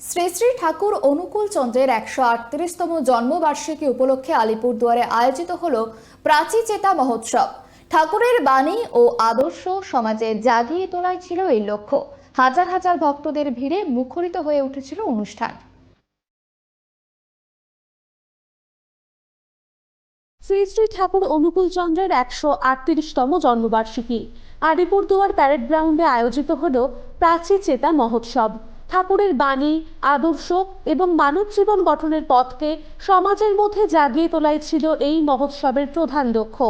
শ্রী শ্রী ঠাকুর অনুকূল চন্দ্রের একশো আটত্রিশতম জন্মবার্ষিকী উপলক্ষে আলিপুরদুয়ারে আয়োজিত হল প্রাচী চেতা মহোৎসব। ঠাকুরের বাণী ও আদর্শ সমাজে জাগিয়ে তোলাই ছিল এই লক্ষ্য। হাজার হাজার ভক্তদের ভিড়ে মুখরিত হয়ে উঠেছিল অনুষ্ঠান। শ্রী শ্রী ঠাকুর অনুকূল চন্দ্রের একশো আটত্রিশতম জন্মবার্ষিকী। আলিপুরদুয়ার প্যারেড গ্রাউন্ডে আয়োজিত হল প্রাচী চেতা মহোৎসব। ঠাকুরের বাণী, আদর্শ এবং মানব জীবন গঠনের পথকে সমাজের মধ্যে জাগিয়ে তোলাই ছিল এই মহোৎসবের প্রধান লক্ষ্য।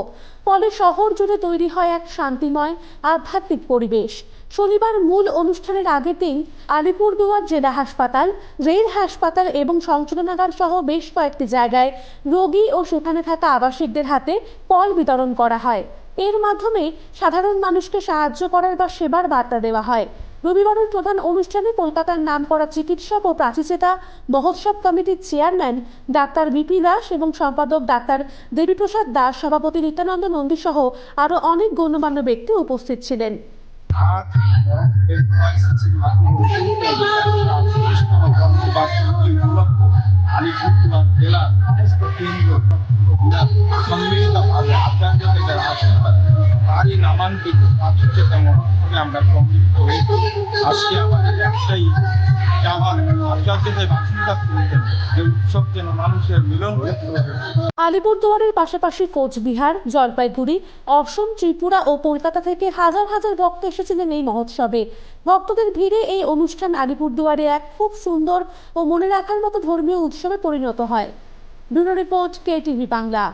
ফলে শহর জুড়ে তৈরি হয় এক শান্তিময়, আধ্যাত্মিক পরিবেশ। শনিবার মূল অনুষ্ঠানের দিন আলিপুরদুয়ার জেলা হাসপাতাল, রেল হাসপাতাল এবং সংশোধনাগার সহ বেশ কয়েকটি জায়গায় রোগী ও সেখানে থাকা আবাসিকদের হাতে ফল বিতরণ করা হয়। এর মাধ্যমে সাধারণ মানুষকে সাহায্য করার বা সেবার বার্তা দেওয়া হয়। রবিবারের প্রধান অনুষ্ঠানে কলকাতার নামকরা চিকিৎসক ও প্রাচীচেতা মহোৎসব কমিটির চেয়ারম্যান ডাক্তার বিপি দাস এবং সম্পাদক ডাক্তার দেবীপ্রসাদ দাস, সভাপতি নিত্যানন্দ নন্দী সহ আরও অনেক গণ্যমান্য ব্যক্তি উপস্থিত ছিলেন। জেলা কেন্দ্র আশীর্বাদ তারই নামাঙ্কিত আতিথ্য তেমন আমরা সম্মিলিত হয়েছি আজকে আমাদের একটাই চাওয়া আপনাদের বাসিন্দা উৎসব যেন মানুষের মিলন আলিপুরদুয়ারের পাশাপাশি কোচবিহার, জলপাইগুড়ি, অসম, ত্রিপুরা ও কলকাতা থেকে হাজার হাজার ভক্ত এসেছিলেন এই মহোৎসবে। ভক্তদের ভিড়ে এই অনুষ্ঠান আলিপুরদুয়ারে এক খুব সুন্দর ও মনে রাখার মতো ধর্মীয় উৎসবে পরিণত হয়। Bureau report, K Bangla.